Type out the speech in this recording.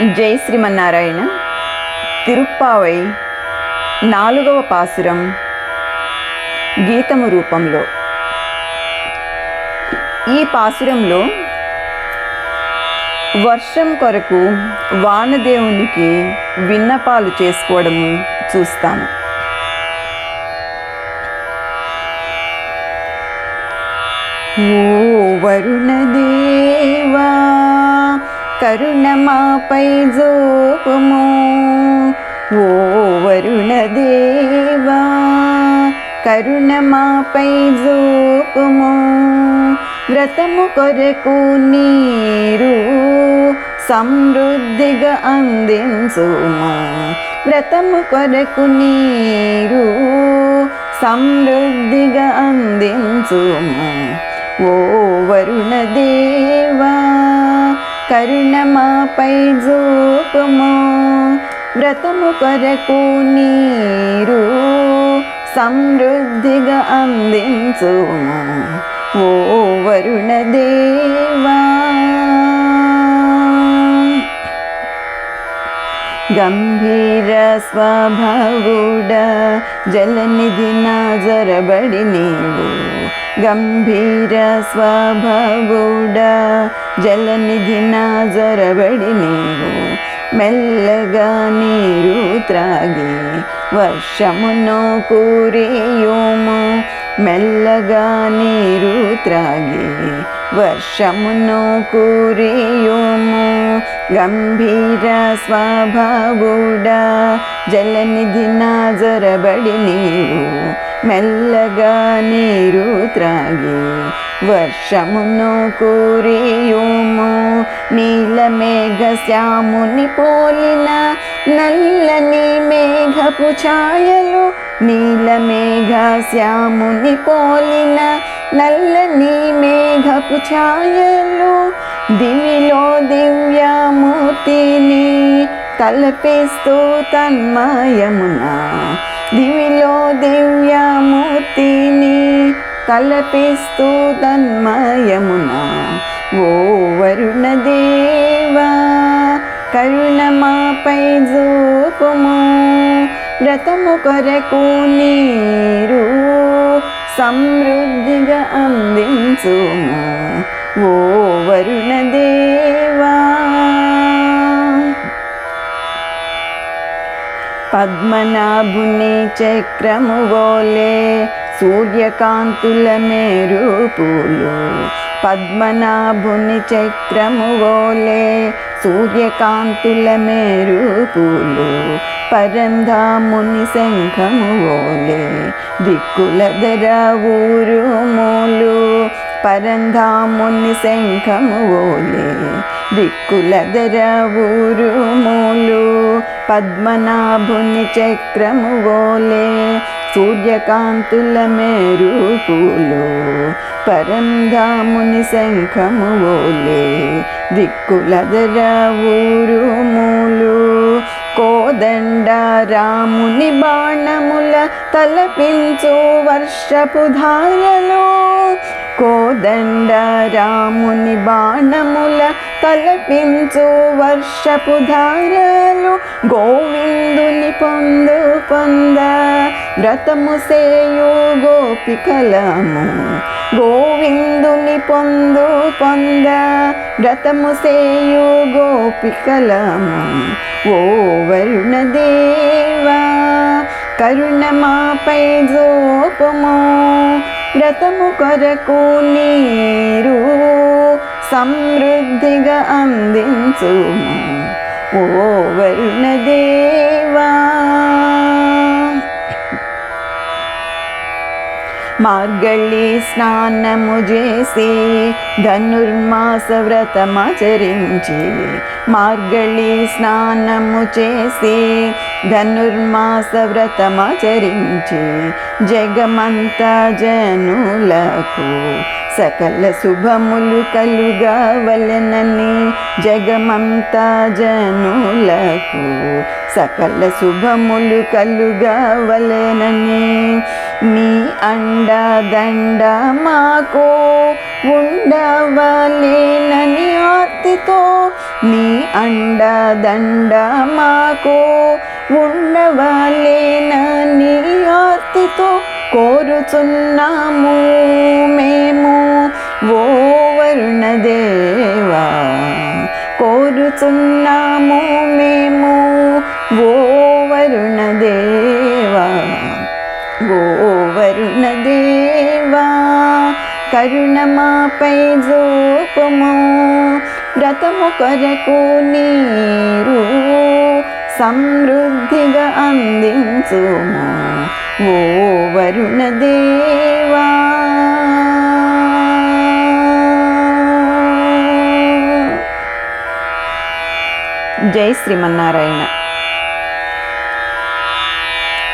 జై శ్రీమన్నారాయణ. తిరుప్పావై నాలుగవ పాసురం గీతము రూపంలో. ఈ పాసురంలో వర్షం కొరకు వానదేవునికి విన్నపాలు చేసుకోవడము చూస్తాము. ఓ వరుణదేవా కరుణమాపై జోపము. ఓ వరుణదేవా కరుణమాపై జోపము. వ్రతము కొరకు నీరు సమృద్ధిగా అందించుము. వ్రతము కొరకు నీరు సమృద్ధిగా అందించుము. ఓ వరుణదేవా కరుణమాపై జోపము వ్రతము కొరకు నీరు సమృద్ధిగా అందించుము. ఓ వరుణదేవా గంభీర స్వభావుడ జలనిధి నాజరబడి నీవు. గంభీర స్వభావుడ జలనిధి నాజరబడి నీవు మెల్లగా నీరు త్రాగి వర్షమును కూరియుము మెల్లగా నీరు త్రాగి వర్షమును కూరియుము గంభీర స్వభావుడ జలనిధి నాజరబడి నీవు మెల్లగా నీరు త్రాగి. వర్షమును కూరియుము నీలమేఘ శ్యాముని పోలిన నల్లని మేఘపు ఛాయలు నీలమేఘ శ్యాముని పోలిన నల్లని మేఘపు ఛాయలు దివిలో దివ్యమూర్తిని తలపిస్తూ తన్మయమున దివిలో దివ్యమూర్తిని తలపిస్తూ తన్మయమున. ఓ వరుణదేవా కరుణమాపై జూపుము వ్రతము కొరకు నీరు సమృద్ధిగా అందించుము. ఓ వరుణదేవా పద్మనాభుని చక్రము వోలే సూర్యకాంతుల మేరు పూలు పద్మనాభుని చక్రము ఓలే సూర్యకాంతుల మేరు పూలు పరంధాముని శంఖము ఓలే దిక్కుల ధర ఊరు మూలు పరంధాముని శంఖము ఓలే దిక్కుల ధర ఊరు మూలు పద్మనాభుని చక్రము ఓలే సూర్యకాంతుల మేరు పరంధాముని శంఖము ఓలే దిక్కులదర ఊరు మూలు కోదండ రాముని బాణముల తలపించు వర్షపు ధారలు కోదండ రాముని బాణముల తలపించు వర్షపు ధారలు గోవిందుని పొందు పొంద. వ్రతము సేయు గోపికలము గోవిందుని పొందు పొంద. వ్రతము సేయు గోపికలము ఓ వరుణదేవా కరుణమాపై జోపము. వ్రతము కొరకు నీరు సమృద్ధిగా అందించుము. ఓ వర్ణ దేవా. మార్గళి స్నానము చేసి ధనుర్మాస వ్రతమాచరించి మార్గళి స్నానము చేసి ధనుర్మాస వ్రతమాచరించి జగమంత జనులకు సకల శుభములు కలుగవలెనని జగమంతా జనులకు సకల శుభములు కలుగవలెనని నీ అండ దండ మాకు ఉండవలేనని ఆర్తి నీ అండదండ మాకు ఉండవాలేనని ఆస్తితో కోరుచున్నాము మేము. ఓ వరుణదేవా కోరుచున్నాము మేము. ఓ వరుణదేవా ఓ వరుణదేవా కరుణమాపై జోపము వ్రతము కొరకు నీరు సమృద్ధిగా అందించుమా. ఓ వరుణదేవా జై శ్రీమన్నారాయణ.